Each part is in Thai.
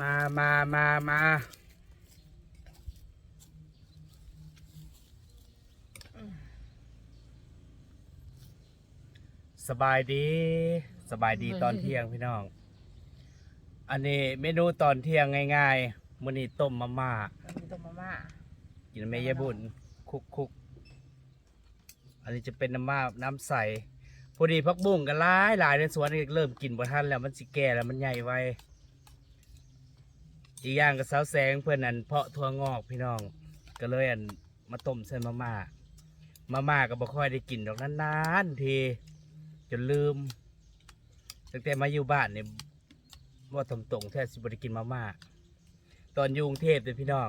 มามามามาสบายดี สบายดีตอนเที่ยงพี่น้อง อันนี้เมนูตอนเที่ยงง่ายๆมื้อนี้ต้มมาม่ามีต้มมาม่ากินแม่ยายบุญคุกคุกอันนี้จะเป็นน้ำมาน้ำใสพอดีพักบุ้งกันหลายหลายในสวนนี่เริ่มกินบ่ทันแล้วมันสิแก่แล้วมันใหญ่ไว อีกอย่างกับสาวแสงเพื่อนอันเพาะทั่วงอกพี่น้อง ก็เลยอันมาต้มใส่มาม่ามาม่าก็บ่ค่อยได้กินดอกนานๆทีจนลืมตั้งแต่มาอยู่บ้านเนี่ยว่าตรงๆแทบสิบ่ได้กินมาม่าตอนอยู่กรุงเทพเลยพี่น้อง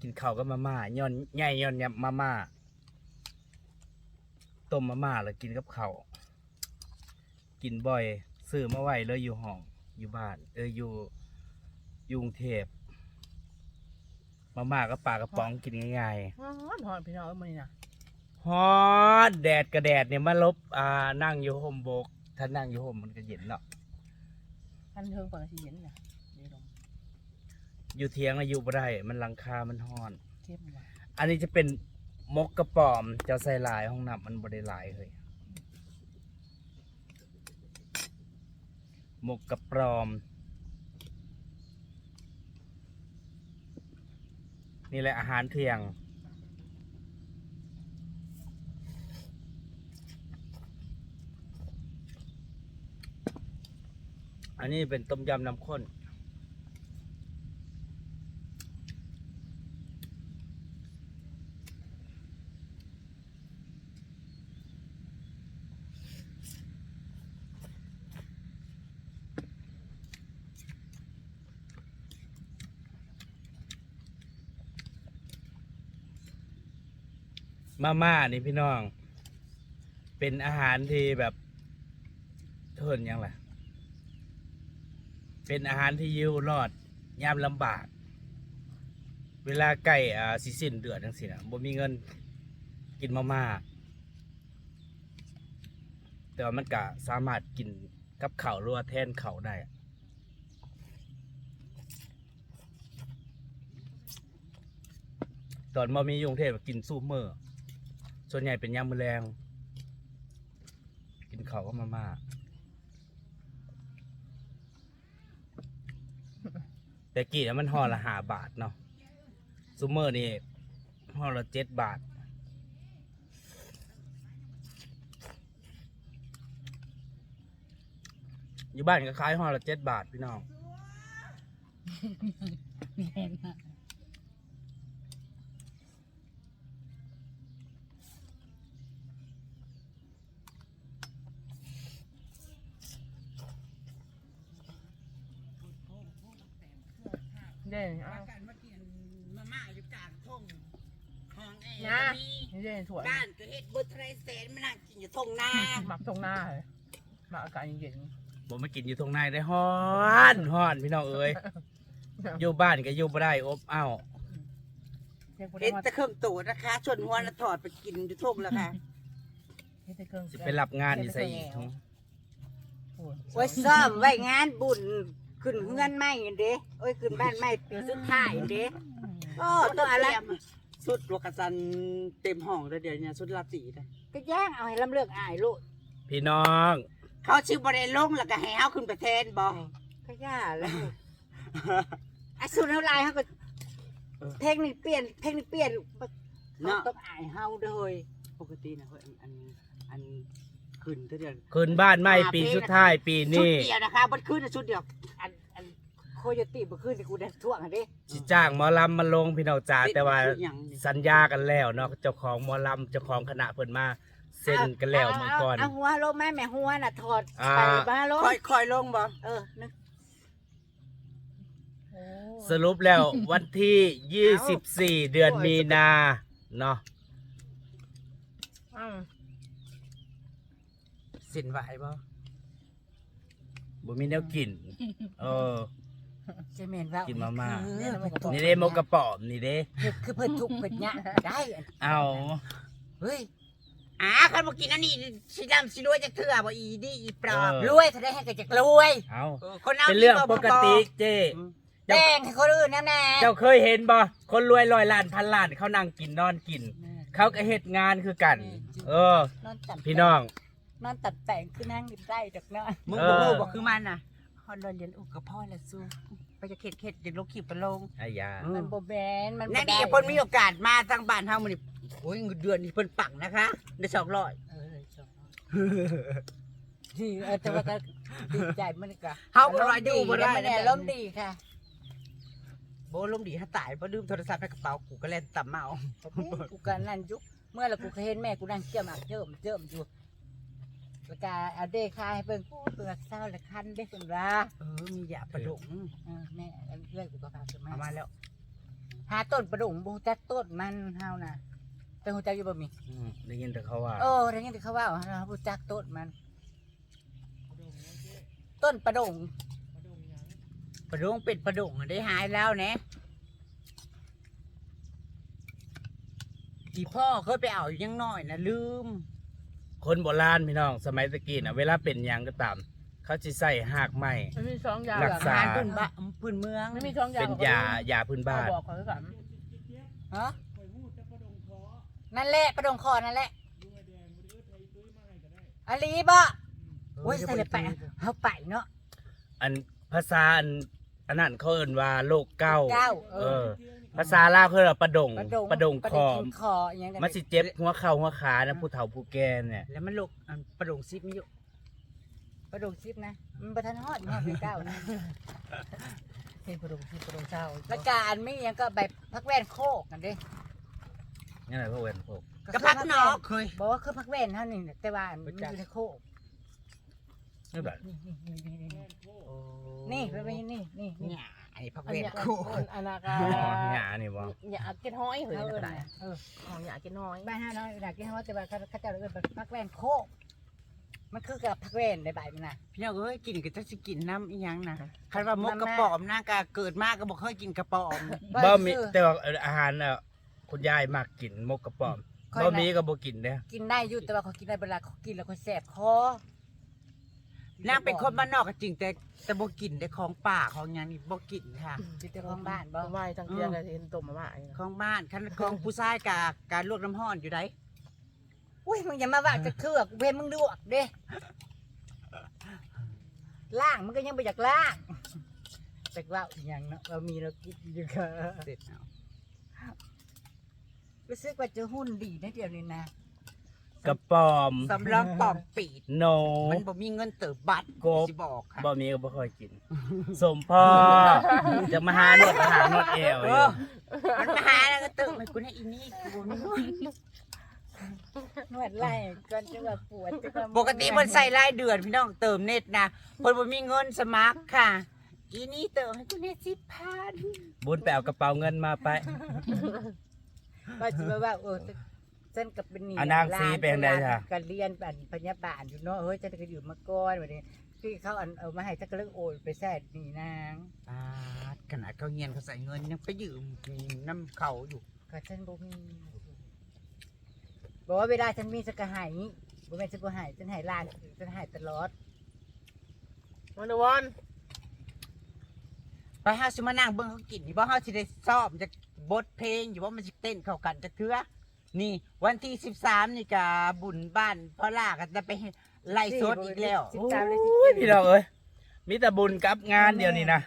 กินข้าวกับมาม่าย้อนใหญ่ย้อนยมาม่าต้มมาม่าแล้วกินกับข้าวกินบ่อยซื้อมาไว้เลยอยู่ห้องอยู่บ้าน เอออยู่ ยู่กรุงเทพมาม่ากับปลากระป๋องกินง่ายฮ้อนฮ้อนพี่น้องเอ้ยมื้อนี้น่ะๆฮอดแดดกระแดดเนี่ยมาลบอ่านั่งอยู่ห่มโบก ถ้านั่งอยู่ห่มมันก็เย็นเนาะทันเทิงเปิดสิเย็นน่ะนี่ลงอยู่เทียงอายุบ่ได้ มันหลังคามันฮ้อน เข้มว่ะอันนี้จะเป็นมกกระป๋อมเจะใส่หลายห้องน้ำมันบริหลายเลยมกกระปรอม นี่แหละอาหารเที่ยง อันนี้เป็นต้มยำน้ำข้น มาม่านี่พี่น้อง เป็นอาหารที่แบบเทินยังไงเป็นอาหารที่อยิวรอดยามลำบาก เวลาใกล้อ่าสิสิ้นเดือนจังสินะบ่มีเงินกินมาม่าแต่ว่ามันก็สามารถกินกับเข้าหรือว่าแทนเข้าได้ตอนมามียุงเทพกินซูเมอร์ ส่วนใหญ่เป็นยามมือแรงกินเขาก็มาม่าแต่กี่นะมันห่อละห้าบาทเนาะซูเมอร์นี่ห่อละเจ็ดบาท อยู่บ้านก็ขายห่อละเจ็ดบาทพี่น้องแม่นน่ะเด่นเอาว่ากันมากินมาม่าอยู่กลางทุ่งห้องแอร์นะก็มีนี่เด่นสวยบ้านก็เฮ็ดเบดไทรแสนมานั่งกินอยู่ทุ่งนาหมักตรงหน้าเลยหมักอากาศเย็นผมมากินอยู่ตรงในได้ฮ้อนฮ้อนพี่น้องเอ้ยๆอยู่บ้านก็อยู่บ่ได้อบอ้าวเฮ็ดบ่เฮ็ได้ดว่าแต่เครื่องตูดนะคะชวนหัวแล้วถอดไปกินอยู่ทุ่งแล้วค่ะเฮ็ดแต่เครื่องสิไปรับงานอยู่ใส่อีกโอ้ยไว้ซ่อมไว้งานบุญ ขึ้นเฮือนใหม่เด้โอ้ยขึ้นบ้านใหม่ปีสุดท้ายเด้โอ้ต้องอะไรสุดวกสันเต็มห้องแล้วเดี๋ยวนี้สุดลาตรีเลยก็ย่างเอาให้ลำเลือกอายลูกพี่น้อง เขาชื่อบริลงแล้วก็ให้เฮาขึ้นไปแทนบ่ก็ย่าแล้วไอ้สุดเท่าไรเขาก็เทคนิคเปลี่ยนเทคนิคเปลี่ยนเขาต้องอายเฮาเด้อปกตินะเฮ้ยอันอัน ขึ้นเท่าเดียวคืนบ้านใหม่ปีสุดท้ายปีชุดนี้เดียวนะคะบัดขึ้นน่ะชุดเดียว อันอันโคโยตี้บ่ขึ้นที่กูได้ท่วงอันนี้สิจ้างหมอลำมาลงพี่น้องจ๋าแต่ว่าชุดหยังนี่สัญญากันแล้วเนาะเจ้าของหมอลำเจ้าของคณะเพิ่นมาเซ็นกันแล้วเมื่อก่อนเอาหัวลงแม่แม่หัวน่ะถอดอ่า ไปมาลงค่อยค่อยลงบ่เออนึกโอ้สรุปแล้ววันที่ 24 เดือนมีนาเนาะ อ้าว สินไหวบ่บ่มีแนวกิน เออ จะแม่นว่ากินมาม่าเออมันตกนี่เด้หมกกระป๋อมนี่เด้ คือเพิ่นทุกข์เพิ่นยะได้อันเอาเฮ้ยอ่าคันบ่กินอันนี้สิดำสิรวยจักเทื่อบ่อีดีอีปลอบเออรวยถ้าได้ให้ก็จักรวยเอาเออคนเอาเป็นเรื่องบ่ปกติเจ้แบ่งให้คนอื่นแน่เจ้าเคยเห็นบ่คนรวยร้อยล้านพันล้านเขานั่งกินนอนกิน เขาก็เฮ็ดงานคือกัน เออๆนอนตัดพี่น้อง นอนตัดแต่งคือนั่งกินได้ดอกเนาะมึงเอบ่อรู้บ่คือมันน่ะฮอนดอนเรียนอุกกับพ่อละสู้ไปจะเข็ดเข็ดๆเดี๋ยวลงคลิปไปลงไอ้ยามันบ่แบนมันนั่นนี่เพิ่นมีโอกาสมาทางบ้านเฮามื้อนี้โอ้ยเงินเดือนนี่เพิ่นปังนะคะได้200เออสองที่เออแต่ว่าก็ดีใจมันก็เฮาบ่ว่าอยู่บ่ได้มันนะอารมณ์ดีค่ะโบลมณ์ดีถ้าตายเพราะลืมโทรศัพท์ในกระเป๋ากูก็เล่นต่ำเมากูก็นั่นยุคเมื่อแล้วกูเคยเห็นแม่กูนั่งเจียมอะเจิมเจิมอยู่ แล้วก็เอาเด้คายให้เบิ่งโอ้เปลือกเศร้าละคันเด้เพิ่นว่าเออมียาประดุงเออแม่เลื่อยกูก็พาขึ้นมาเอามาแล้วหาต้นประดุ่งบ่ฮู้จักต้นมันเฮาน่ะแต่ฮู้จักอยู่บ่มีอืมได้ยินแต่เขาว่าโอ้ได้ยินแต่เขาว่าเฮาฮู้จักต้นมัน ต้นประดุ่งประดุงเป็นประดุงได้หายแล้วแนะที่พ่อเคยไปเอาอยู่ยังน้อยนะลืม คนโบราณพี่น้อง สมัยตะกี้น่ะเวลาเป็นหยังก็ตาม เขาสิใส่หากไม้ มันมีสองอย่างรักษาอาหารพื้นบ้านพื้นเมืองมันมีสองอย่างเป็นยายาพื้นบ้าน บอกเขาไว้ก่อนฮะนั่นแหละประดุ่งคอนั่นแหละอลีบ่โอ้ยใส่เลยไปเฮาไปเนาะอันภาษาอันอันนั้นเขาเอิ้นว่าโลกเก้า เก้าเอเอออ ภาษาลาวเขาเรียกว่าประดงประดุ่งประดงคอประดุ่งคออหยังมันสิเจ็บหัวเข่าหัวขานะผู้เฒ่าผู้แก่เนี่ยแล้วมันลูกอันประดุงซิปมีอยู่ประดุ่งซิปนะมันบ่ทันฮอดฮอดเป็นเก้านะเห็นประดงที่ประดงเช้าแล้วก็อันมีหยังก็แบบพักแว่นโคกกันเด้นี่นแหละพวกเวนพวกกระพักนอกเคยบอกว่าคือพักแว่นเท่านี้แต่ว่าอันมันอยู่ในโคกนี่แบบนี่นี่นี่นี่นี่นี่ไปไปนี่นี่นี่ เนี่ยไอ้พักอันเวทเนี้ยคู่ อันนากาอ๋อหยานี่บ่อยากกินห้อยเหรอเขาเนี่ยเอิ้ก็นได้เอออ๋ออยากกินห้อยบ้านห้าน้อยอยากกินว่าแต่ว่าเขาเขาเจะเอิ้นพักแว่นโคกมันคือกับพักแว่นในใบมันน่ะพี่น้องเอ้ยกินก็จะสิกินน้ำอีหยังนะคันว่ามกกระป๋อมนะกะเกิดมากก็บอกเคยกินกระป๋อมบ่มีแต่ว่าอาหารน่ะคุณยายมักกินมกกระป๋อมค่อยบ่น่ะมีก็บ่กินเด้อกินได้อยู่แต่ว่าเขากินได้เวลาเขากินแล้วเขาแสบคอ นางเป็นคนบ้านนอกก็จริงแต่แต่บ่กินได้ของป่าของหยังนี่บ่กินค่ะ จิตของบ้านบ่บ่ไหวทางเที่ยงก็เห็นต้มมาม่าอีกของบ้านคันของผู้ชายกะการลวกน้ำห้อนอยู่ไดอุ้ยมึงอย่ามาว่าจะเคือกูเห็นมึงลวกเด้ล่างมันก็ยังไปจากล่างแต่ว่าอีหยังเนาะเรามีเรากินอยู่ค่ะเสร็จแล้วรู้สึกว่าจะหุ้นดีนะเดี๋ยวนี้นะ กระป๋อมสำรองปอมปีดโน มันบ่มีเงินเติบบัตรกบ สิบอกค่ะ บ่มีก็บ่ค่อยกิน สมพ่อจะมาหาโนดมาหาโนดเอวอยู่มันมาหาแล้วก็เติมให้กูในอีนี่กูบ่มีเงินนวดไล่ก่อนจะว่าปวดจะว่าปกติเพิ่นใส่รายเดือนพี่น้องเติมเน็ตนะเพิ่นบ่มีเงินสมัครค่ะ อีนี่เติมให้กูเน็ต10,000บุญไปเอากระเป๋าเงินมาไป ว่าจะว่าเออเส้นกับเป็นหนีอะนางสีเป็นไงจ๊ะการเรียนปันพยาบาลอยู่เนาะเฮ้ยจะก็อยู่มาก่อนวันนี้ที่เขาอันเอามาให้จะก็เลิกโอนไปแซ่หนีนางปาดขนาดเขาเงียนเขาใส่เงินยังไปยืมน้ำเขาอยู่ก็ฉันบ่มีบอกว่าเวลาฉันมีสกหายบ่แม่นฉันบ่หายฉันหายลานฉันหายตลอดวันเดอร์วันไปเฮาสิมานั่งเบิ่งเขากินนี่บ่เฮาสิได้ซ้อมจะบทเพลงอยู่ว่ามันสิเต้นเข้ากันจะเทื่อ นี่วันที่13นี่ก็บุญบ้านพ่อล่าก็จะไปไล่สดอีกแล้วสิบสามเลยสิโอ้ยพี่น้องเอ้ยมีแต่บุญกับงานเดียวนี่นะ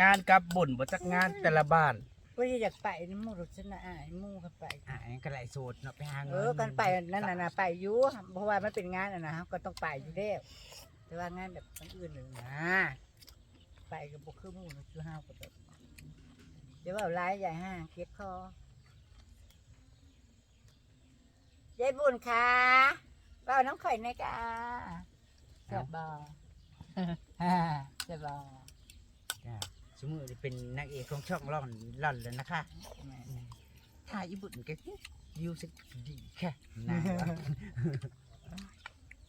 งานกับบุญบ่จักงานแต่ละบ้านว่าอยากไปนี่หมู่รถฉันน่ะอายหมู่กันไปอ่าอันนก็ไล่สดเนาะไปหาเงิเอนอกันไปนั่นน่ะนะไปอยู่เพราะว่ามันเป็นงานอะนะก็ต้องไปอยู่แล้วแต่ว่างานแบบคนอื่นหนึ่งนะไปกับบุคือหมู่นะคือห้าวก็แบบเดี๋ยวว่าร้ายใหญ่ห้างเก็บคอ ยายบุญค่ะเปล่าน้ำข่อยในอยกาเสียบอเสียบอจ้ะสมมุติเป็นนางเอกของช่องร่อนร่อนแล้วนะคะถ้าญี่ปุ่นก็วิวสิดีค่ะนะ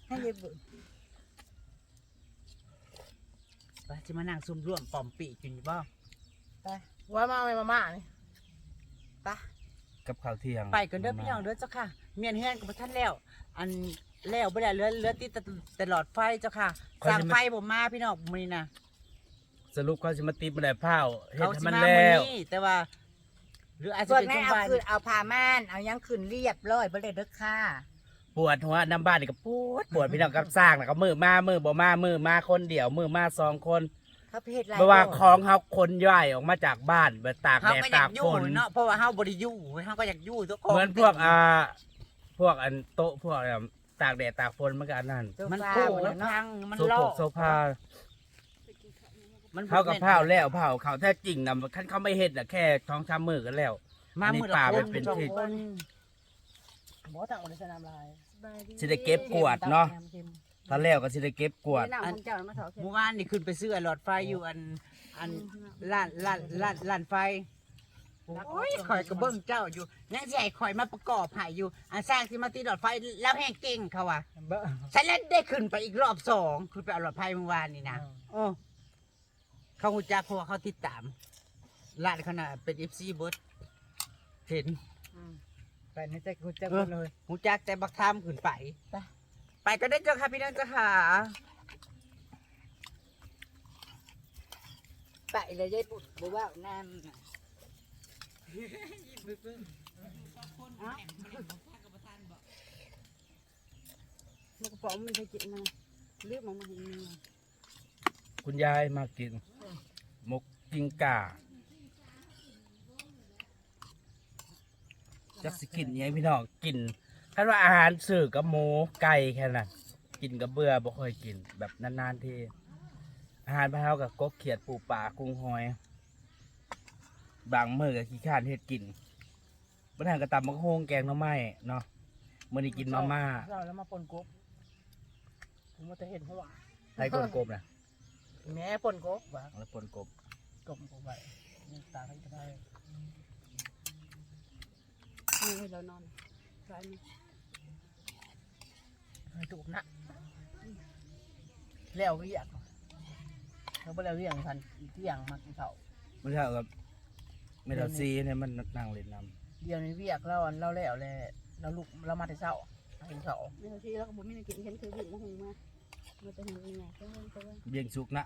ให้ยายบุญไปจะมานั่งซุ่มร่วมปอมปีกินอยู่บ่ว่ามาไหมมาม่านี่ปะ กับข้าวเที่ยงไปกันเด้อพี่น้องเด้อเจ้าค่ะเมียนเฮือนกับท่านแล้ว อันแล้วบ่ได้เหลือเหลือติดแต่แต่หลอดไฟเจ้าค่ะสร้างไฟบ่มาพี่น้องมื้อนี้นะสรุปเขาสิมาติดบ่ได้เผาเฮ็ดเขาให้สิมันมาแล้มื้อวนี้แต่ว่า หรืออาจพจะวกเป็นนั้ช่วนงเอาบ่ายคืนเอาผ้าม่านเอายังคืนเรียบร้อยบ่เลยเด้อค่ะปวดหัวน้ำบ้านนี่ก็ปวดปวดพี่น้องกับสร้างแล้วก็มือมามือบ่มามือมาคนเดียวมือมาสองคน เขาเพศไรเพราะว่าของเฮาคนย่อยออกมาจากบ้านไปตากเฮาแดดก็อยาตากกอยู่ฝนเนาะเพราะว่าเฮาบ่ได้อยู่เฮาก็อยากอยู่ทุกคนเหมือนพวกอ่าพวกอันโต๊ะพวกอะไรตากแดดตากฝนมันก็อันนั้นมันโอ้โผล่โหแล้วเนาะพังมันโซลอโพกกโซฟามันเผากับเผาแล้วเผาเขาแท้จริงนะคันเขาไม่เฮ็ดน่ะแค่ท้องช้ำมือกันแล้วมามื้ออันนี้ป่าละมัคนนเป็นสองที่คนบ่ต่างบ่ได้สนามลายสิได้เก็บกวาดเนาะ ตอนแล้วก็สิได้เก็บกวาด น้ำของเจ้ามาเถาะเมื่อวานนี่ขึ้นไปซื้อหลอดไฟอยู่อันอันร้านร้านร้านร้านไฟโอ้ยข่อยก็เบิ่งเจ้าอยู่ยังสิให้ข่อยมาประกอบให้อยู่อันสร้างที่มาติดหลอดไฟแล้วแห้งเก่งเขาว่ะฉันเล่นได้ขึ้นไปอีกรอบสองขึ้นไปเอาหลอดไฟเมื่อวานนี่นะโอ้เขาหูจักเพราะว่าเขาติดตามร้านเขาน่ะเป็นเอฟซีบดเห็นไปนี่จะกูจะเออเลยหูจักแต่บักทามขึ้นไป ไปก็ได้เจ้าค่ะพี่น้องเจ้าค่ะ ไปเลยยายปุดบอกว่าน้ำน่ะมันกระป๋องมันใช้กินนะเลือกมันมาให้มีคุณยายมากินหมกกิงก่าจักสิกินอิหยังพี่น้องกิน คันว่าอาหารสื่อกับหมูไก่แค่นั้นกินกับเบื่อบ่ค่อยกินแบบนานๆทีอาหารบ้านเฮากับกบเขียดปูปลากุ้งหอย บางมื้อก็ขี้ข้านเฮ็ดกินบ่ทันก็ตำมักโฮงแกงหน่อไม้เนาะมื้อนี้กินมาม่าเราแล้วมาปนกบผมว่าจะเห็นหัวไทยกลกบนะแม่ปนกบว่ะแล้วปนกบกบกบไปนี่ตาให้ก็ได้นี่ให้เรานอนใช่ไหมให้ ถูกนะแล้วเรียกเราไปแล้วเรียกทันเที่ยงมากินข้าวไม่ใช่กับเมทัลซีเนี่ยมันนั่งเล่นน้เดี๋ยวนี้เรียกเราเราแล้วแหละเราลุกเรามาแต่เช้าเห็นเขาไม่เอาที่แล้วก็บ่มีอะไรกินเห็นคือบุกมาหุงมามันจะเห็นยังไงก็เห็นก็เห็นำเบียงสุกนะ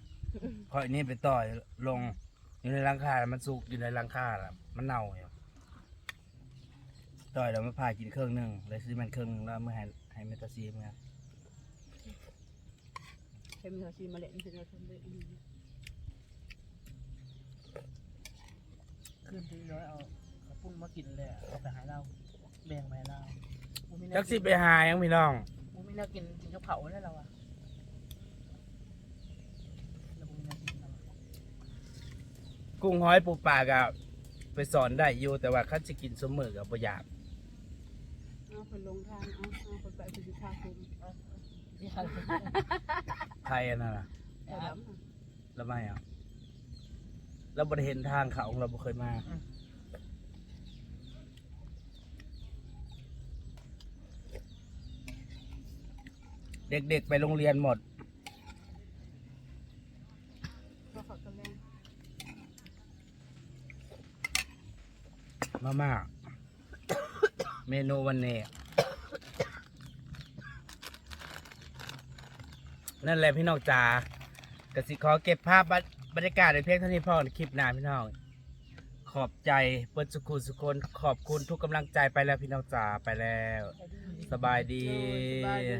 คอยนี่ไปต่อยลงอยู่ในรังคา มันสุกอยู่ในรังคาแล้วมันเน่าอยู่ ต่อยแล้วมันพากินเครื่องหนึ่งเลยซื้อมันเครื่องหนึงแล้วเมื่อให้ให้เมทัลซีเมื่อเคยมีเขาชีมาเล่นคือเราทำเลยอืมขึ้นที่ร้อยเอาข้าวปุ้นมากินเลยเอาไปหาเราแบ่งไปให้เราบ่มีแนวจักสิไปหายังพี่น้องบ่มีแนวกินกินกับเขาแล้วเราอะเราบ่มีแนวกินเราอะกุ้งหอยปูปลากับไปสอนได้อยู่แต่ว่าคันสิกินสมมือกับบ่อยาก เอาคนลงทางเอาเอาคนไปคือทาคุณที่หันไทยอันนั้นน่ะแต่ดำแล้วไม่อะเราบ่ได้เห็นทางเขาเราบ่เคยมาเด็กๆไปโรงเรียนหมด ก็ขอกันแรงมาม่า เมนูวันนี้ นั่นแหละพี่น้องจ๋ากสิขอเก็บภาพบรรยากาศในเพียงเท่านี้พอในคลิปหน้าพี่น้อง ขอบใจเปิดสุขุสุคนขอบคุณทุกกำลังใจไปแล้วพี่น้องจ๋าไปแล้ว สบายดี สบายดี